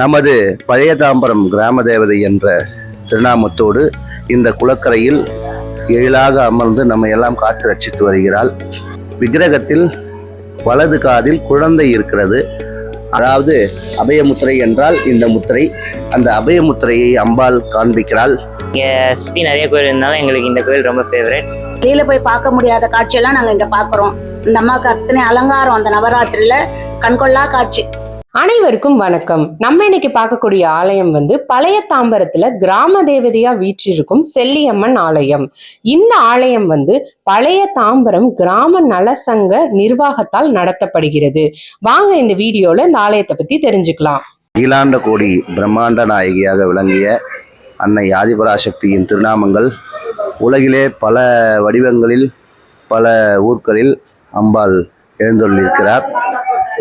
நமது பழைய தாம்பரம் கிராம தேவதை என்ற திருநாமத்தோடு இந்த குளக்கரையில் எழிலாக அமர்ந்து நம்ம எல்லாம் காத்து ரட்சித்து வருகிறாள். விக்கிரகத்தில் வலது காதில் குழந்தை இருக்கிறது. அதாவது அபயமுத்திரை என்றால் இந்த முத்திரை. அந்த அபயமுத்திரையை அம்பாள் காண்பிக்கிறாள். இங்கே சுற்றி நிறைய கோயில் இருந்தாலும் எங்களுக்கு இந்த கோயில் ரொம்ப ஃபேவரட் வெளியில போய் பார்க்க முடியாத காட்சியெல்லாம் நாங்க இங்க பாக்குறோம் இந்த அம்மாவுக்கு அத்தனை அலங்காரம் அந்த நவராத்திரியில கண்கொள்ளா காட்சி. அனைவருக்கும் வணக்கம். நம்ம இன்னைக்கு பார்க்கக்கூடிய ஆலயம் வந்து பழைய தாம்பரத்துல கிராம தேவதையா வீற்றிருக்கும் செல்லியம்மன் ஆலயம். இந்த ஆலயம் வந்து பழைய தாம்பரம் கிராம நலசங்க நிர்வாகத்தால் நடத்தப்படுகிறது. வாங்க இந்த வீடியோல இந்த ஆலயத்தை பத்தி தெரிஞ்சுக்கலாம். நீலாண்ட கோடி பிரம்மாண்ட நாயகியாக விளங்கிய அன்னை ஆதிபராசக்தியின் திருநாமங்கள் உலகிலே பல வடிவங்களில் பல ஊர்களில் அம்பாள் எழுந்தொள்ளியிருக்கிறார்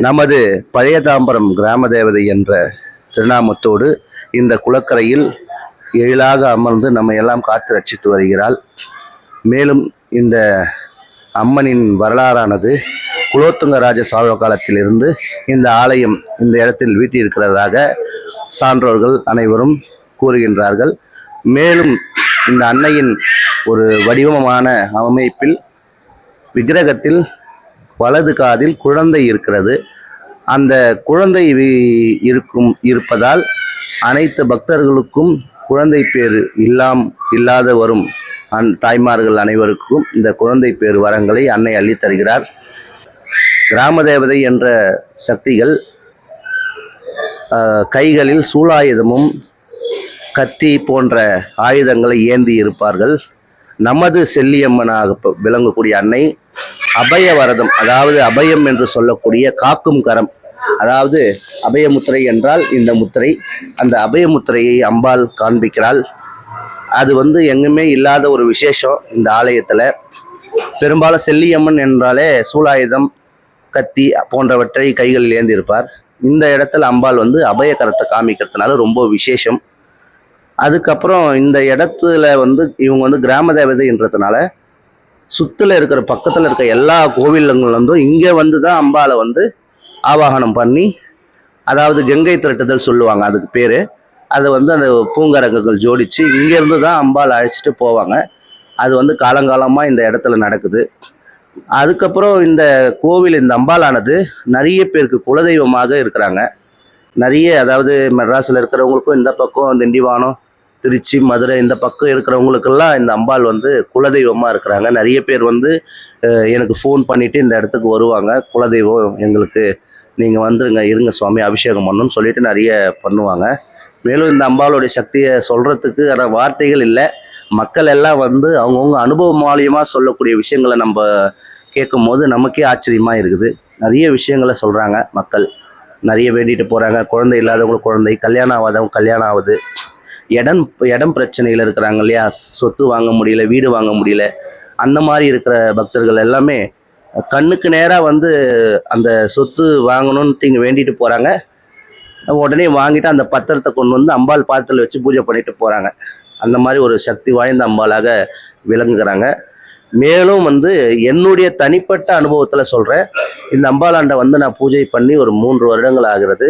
நமது பழைய தாம்பரம் கிராம தேவதை என்ற திருநாமத்தோடு இந்த குளக்கரையில் எழிலாக அமர்ந்து நம்ம எல்லாம் காத்து ரட்சித்து வருகிறாள். மேலும் இந்த அம்மனின் வரலாறானது குலோத்துங்க ராஜ சாழ்வ காலத்திலிருந்து இந்த ஆலயம் இந்த இடத்தில் வீட்டியிருக்கிறதாக சான்றோர்கள் அனைவரும் கூறுகின்றார்கள். மேலும் இந்த அன்னையின் ஒரு வடிவமான அமைப்பில் விக்கிரகத்தில் வலது காதில் குழந்தை இருக்கிறது. அந்த குழந்தை வி- இருக்கும் இருப்பதால் அனைத்து பக்தர்களுக்கும் குழந்தை பேர் இல்லாம் இல்லாத வரும் அந் தாய்மார்கள் அனைவருக்கும் இந்த குழந்தை பேர் வரங்களை அன்னை அள்ளித் தருகிறார். கிராம தேவதை என்ற சக்திகள் கைகளில் சூலாயுதமும் கத்தி போன்ற ஆயுதங்களை ஏந்தி இருப்பார்கள். நமது செல்லியம்மனாக விளங்கக்கூடிய அன்னை அபயவரதம் அதாவது அபயம் என்று சொல்லக்கூடிய காக்கும் கரம். அதாவது அபயமுத்திரை என்றால் இந்த முத்திரை. அந்த அபயமுத்திரையை அம்பாள் காண்பிக்கிறாள். அது வந்து எங்குமே இல்லாத ஒரு விசேஷம் இந்த ஆலயத்தில். பெரும்பாலும் செல்லியம்மன் என்றாலே சூலாயுதம் கத்தி போன்றவற்றை கைகளில் ஏந்திருப்பார். இந்த இடத்துல அம்பாள் வந்து அபயகரத்தை காமிக்கிறதுனால ரொம்ப விசேஷம். அதுக்கப்புறம் இந்த இடத்துல வந்து இவங்க வந்து கிராம தேவதைன்றதுனால சுற்றுல இருக்கிற பக்கத்தில் இருக்கிற எல்லா கோவிலுங்களும் இங்கே வந்து தான் அம்பாளை வந்து ஆவாகனம் பண்ணி அதாவது கங்கை திரட்டுதல் சொல்லுவாங்க அதுக்கு பேர். அதை வந்து அந்த பூங்கரங்குகள் ஜோடிச்சு இங்கேருந்து தான் அம்பாள் அழைச்சிட்டு போவாங்க. அது வந்து காலங்காலமாக இந்த இடத்துல நடக்குது. அதுக்கப்புறம் இந்த கோவில் இந்த அம்பாளானது நிறைய பேருக்கு குலதெய்வமாக இருக்கிறாங்க. நிறைய அதாவது மெட்ராஸில் இருக்கிறவங்களுக்கும் இந்த பக்கம் திண்டிவானம் திருச்சி மதுரை இந்த பக்கம் இருக்கிறவங்களுக்கெல்லாம் இந்த அம்பாள் வந்து குலதெய்வமாக இருக்கிறாங்க. நிறைய பேர் வந்து எனக்கு ஃபோன் பண்ணிவிட்டு இந்த இடத்துக்கு வருவாங்க. குலதெய்வம் எங்களுக்கு நீங்கள் வந்துருங்க இருங்க சுவாமி அபிஷேகம் பண்ணணும்னு சொல்லிட்டு நிறைய பண்ணுவாங்க. மேலும் இந்த அம்பாளுடைய சக்தியை சொல்கிறதுக்கு வார்த்தைகள் இல்லை. மக்கள் எல்லாம் வந்து அவங்கவுங்க அனுபவம் மூலியமாக சொல்லக்கூடிய விஷயங்களை நம்ம கேட்கும் போது நமக்கே ஆச்சரியமாக இருக்குது. நிறைய விஷயங்களை சொல்கிறாங்க மக்கள். நிறைய வேண்டிட்டு போகிறாங்க குழந்தை இல்லாதவங்களுக்கு குழந்தை கல்யாணம் ஆகாதவங்க கல்யாணம் ஆகுது. இடம் இடம் பிரச்சனையில் இருக்கிறாங்க இல்லையா? சொத்து வாங்க முடியல வீடு வாங்க முடியல. அந்த மாதிரி இருக்கிற பக்தர்கள் எல்லாமே கண்ணுக்கு நேராக வந்து அந்த சொத்து வாங்கணும்னு இங்கே வேண்டிட்டு போகிறாங்க உடனே வாங்கிட்டு அந்த பத்திரத்தை கொண்டு வந்து அம்பாள் பாத்திரத்தில் வச்சு பூஜை பண்ணிட்டு போகிறாங்க அந்த மாதிரி ஒரு சக்தி வாய்ந்த அம்பாளாக விளங்குகிறாங்க. மேலும் வந்து என்னுடைய தனிப்பட்ட அனுபவத்தில் சொல்கிறேன் இந்த அம்பாளாண்டை வந்து நான் பூஜை பண்ணி ஒரு மூன்று வருடங்கள் ஆகிறது.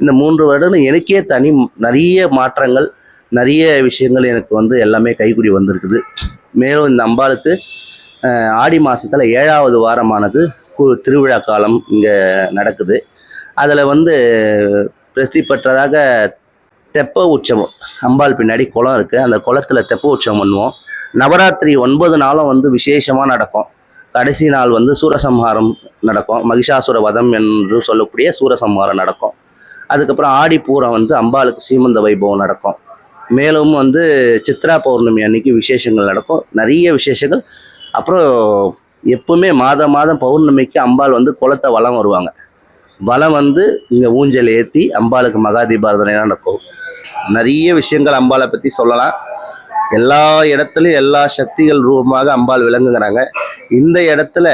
இந்த மூன்று வருடங்கள் எனக்கே தனி நிறைய மாற்றங்கள் நிறைய விஷயங்கள் எனக்கு வந்து எல்லாமே கைக்குடி வந்திருக்குது. மேலும் இந்த அம்பாளுக்கு ஆடி மாதத்தில் ஏழாவது வாரமானது கு- திருவிழா காலம் இங்கே நடக்குது. அதில் வந்து பிரசித்தி பெற்றதாக தெப்ப உற்சவம் அம்பாள் பின்னாடி குளம் இருக்குது அந்த குளத்தில் தெப்ப உற்சவம் பண்ணுவோம். நவராத்திரி ஒன்பது நாளும் வந்து விசேஷமாக நடக்கும். கடைசி நாள் வந்து சூரசம்ஹாரம் நடக்கும். மகிஷாசுர வதம் என்று சொல்லக்கூடிய சூரசம்ஹாரம் நடக்கும். அதுக்கப்புறம் ஆடி பூரம் வந்து அம்பாளுக்கு சீமந்த வைபவம் நடக்கும். மேலும் வந்து சித்ரா பௌர்ணமி அன்னைக்கு விசேஷங்கள் நடக்கும். நிறைய விசேஷங்கள். அப்புறம் எப்பவுமே மாதம் மாதம் பௌர்ணமிக்கு அம்பாள் வந்து குளத்தை வலம் வருவாங்க. வலம் வந்து இங்கே ஊஞ்சல் ஏற்றி அம்பாளுக்கு மகாதீபாரதனை நடக்கும். நிறைய விஷயங்கள் அம்பாளை பற்றி சொல்லலாம். எல்லா இடத்துலையும் எல்லா சக்திகள் ரூபமாக அம்பாள் விளங்குகிறாங்க. இந்த இடத்துல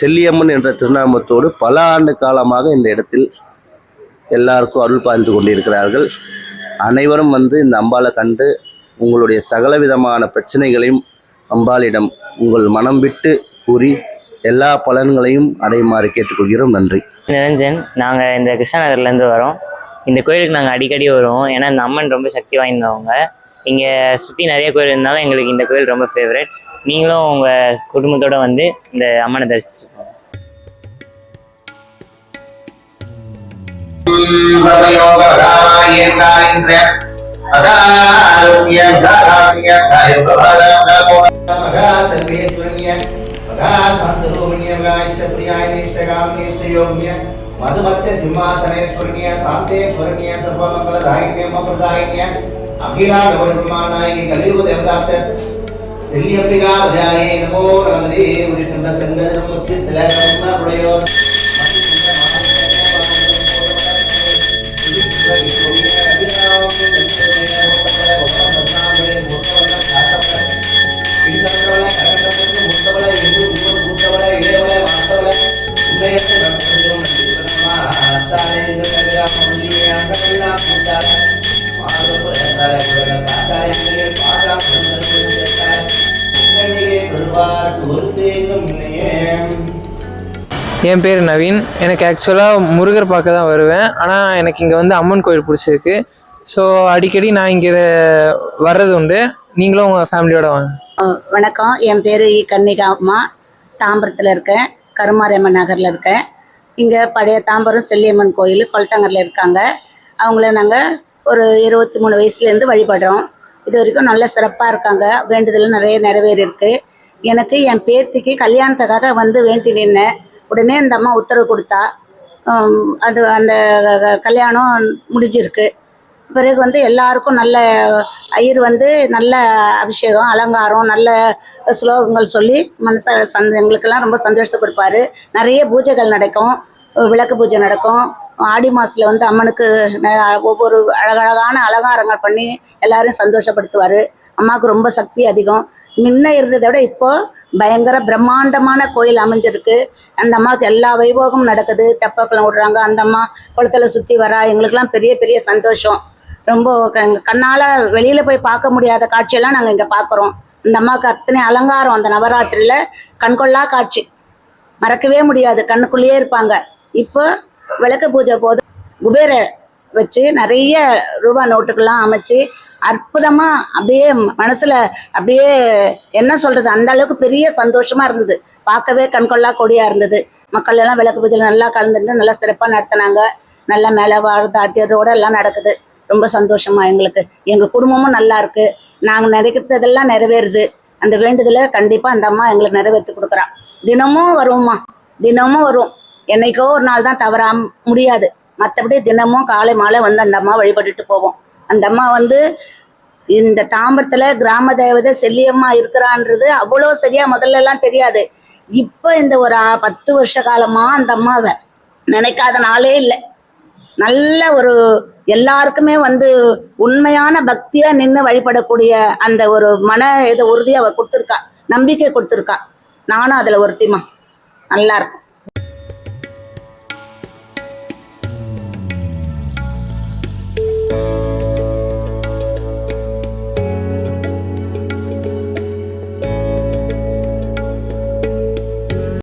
செல்லியம்மன் என்ற திருநாமத்தோடு பல ஆண்டு காலமாக இந்த இடத்தில் எல்லாருக்கும் அருள் பாய்ந்து கொண்டிருக்கிறார்கள். அனைவரும் வந்து இந்த அம்பாளை கண்டு உங்களுடைய சகலவிதமான பிரச்சனைகளையும் அம்பாளிடம் உங்கள் மனம் விட்டு கூறி எல்லா பலன்களையும் அடையுமாறு கேட்டுக்கொள்கிறோம். நன்றி. நிரஞ்சன் நாங்கள் இந்த கிருஷ்ணநகர்லேருந்து வரோம். இந்த கோயிலுக்கு நாங்கள் அடிக்கடி வருவோம். ஏன்னா இந்த அம்மன் ரொம்ப சக்தி வாய்ந்தவங்க. இங்கே சுற்றி நிறைய கோயில் இருந்தாலும் எங்களுக்கு இந்த கோயில் ரொம்ப ஃபேவரட் நீங்களும் உங்கள் குடும்பத்தோடு வந்து இந்த அம்மனை தரிசிச்சுக்கோங்க. मगा सर्वेश्वरण्य मगा शान्तरूपण्य मगा इष्टप्रियाय इष्टकाम्य इष्टयोग्य मधुमत्य सिंहासनेश्वरण्य शान्तेश्वरण्य सर्वमङ्गलदायिन्य मप्रदायिन्य अखिलाण्डवब्रह्माण्डाय कलियुग देवताप्त செல்லியம்பிகாவதாயே நமோ நமதே உதிர்கின்ற செங்கதிரும் உச்சித்தில கருணாபுடையோ என் பேர் நவீன். எனக்கு ஆக்சுவலாக முருகர் பார்க்க தான் வருவேன். ஆனால் எனக்கு இங்கே வந்து அம்மன் கோயில் பிடிச்சிருக்கு. ஸோ அடிக்கடி நான் இங்கே வர்றது உண்டு. நீங்களும் உங்கள் ஃபேமிலியோட வாங்க. வணக்கம். என் பேர் இ கன்னிகா அம்மா. தாம்பரத்தில் இருக்கேன். கருமாரியம்மன் நகரில் இருக்கேன். இங்கே பழைய தாம்பரம் செல்லியம்மன் கோயில் கொளத்தங்கரில் இருக்காங்க. அவங்கள நாங்கள் ஒரு இருபத்தி மூணு வயசுலேருந்து வழிபடுறோம். இது வரைக்கும் நல்ல சிறப்பாக இருக்காங்க. வேண்டுதல் நிறைய நிறைவேறி இருக்குது எனக்கு என் பேத்திக்கு கல்யாணத்துக்காக வந்து வேண்டி நின்னேன். உடனே இந்த அம்மா உத்தரவு கொடுத்தா அது அந்த கல்யாணம் முடிஞ்சிருக்கு. பிறகு வந்து எல்லாருக்கும் நல்ல ஐயர் வந்து நல்ல அபிஷேகம் அலங்காரம் நல்ல ஸ்லோகங்கள் சொல்லி மனச சந்த எங்களுக்கெல்லாம் ரொம்ப சந்தோஷத்தை கொடுப்பாரு. நிறைய பூஜைகள் நடக்கும். விளக்கு பூஜை நடக்கும். ஆடி மாதத்தில் வந்து அம்மனுக்கு ஒவ்வொரு அழகழகான அலங்காரங்கள் பண்ணி எல்லாரையும் சந்தோஷப்படுத்துவார். அம்மாவுக்கு ரொம்ப சக்தி அதிகம். முன்ன இருந்ததை விட இப்போ பயங்கர பிரம்மாண்டமான கோயில் அமைஞ்சிருக்கு. அந்த அம்மாவுக்கு எல்லா வைபோகமும் நடக்குது. தெப்பக்குளம் விடுறாங்க. அந்த அம்மா குளத்துல சுற்றி வரா. எங்களுக்கெல்லாம் பெரிய பெரிய சந்தோஷம். ரொம்ப க- கண்ணால வெளியில போய் பார்க்க முடியாத காட்சியெல்லாம் நாங்கள் இங்கே பார்க்குறோம். இந்த அம்மாவுக்கு அத்தனை அலங்காரம். அந்த நவராத்திரியில கண்கொள்ளா காட்சி. மறக்கவே முடியாது. கண்ணுக்குள்ளேயே இருப்பாங்க. இப்போ விளக்கு பூஜை போது குபேர வச்சு நிறைய ரூபா நோட்டுக்கெல்லாம் அமைச்சு அற்புதமா அப்படியே மனசுல அப்படியே என்ன சொல்றது? அந்த அளவுக்கு பெரிய சந்தோஷமா இருந்தது. பார்க்கவே கண்கொள்ளா கொடியா இருந்தது. மக்கள் எல்லாம் விளக்கு பூஜையில் நல்லா கலந்துட்டு நல்லா சிறப்பாக நடத்தினாங்க. நல்லா மேலே வாரதாத்தியரோட எல்லாம் நடக்குது. ரொம்ப சந்தோஷமா எங்களுக்கு. எங்க குடும்பமும் நல்லா இருக்கு. நாங்க நினைக்கிறதெல்லாம் நிறைவேறுது. அந்த வேண்டுதலை கண்டிப்பா அந்த அம்மா எங்களுக்கு நிறைவேற்றி கொடுக்குறா. தினமும் வருவோம்மா. தினமும் வரும் என்னைக்கோ ஒரு நாள் தான் தவறாம முடியாது. மற்றபடி தினமும் காலை மாலை வந்து அந்த அம்மா வழிபட்டுட்டு போவோம். அந்த அம்மா வந்து இந்த தாம்பரத்துல கிராம தேவதை செல்லியம்மா இருக்கிறான்றது அவ்வளோ சரியா முதல்ல எல்லாம் தெரியாது. இப்போ இந்த ஒரு பத்து வருஷ காலமா அந்த அம்மாவை நினைக்காத நாளே இல்லை. நல்ல ஒரு எல்லாருக்குமே வந்து உண்மையான பக்தியா நின்று வழிபடக்கூடிய அந்த ஒரு மன இதை உறுதியை அவ கொடுத்துருக்கா. நம்பிக்கை கொடுத்துருக்கா. நானும் அதுல ஒருத்திமா நல்லா இருக்கும்.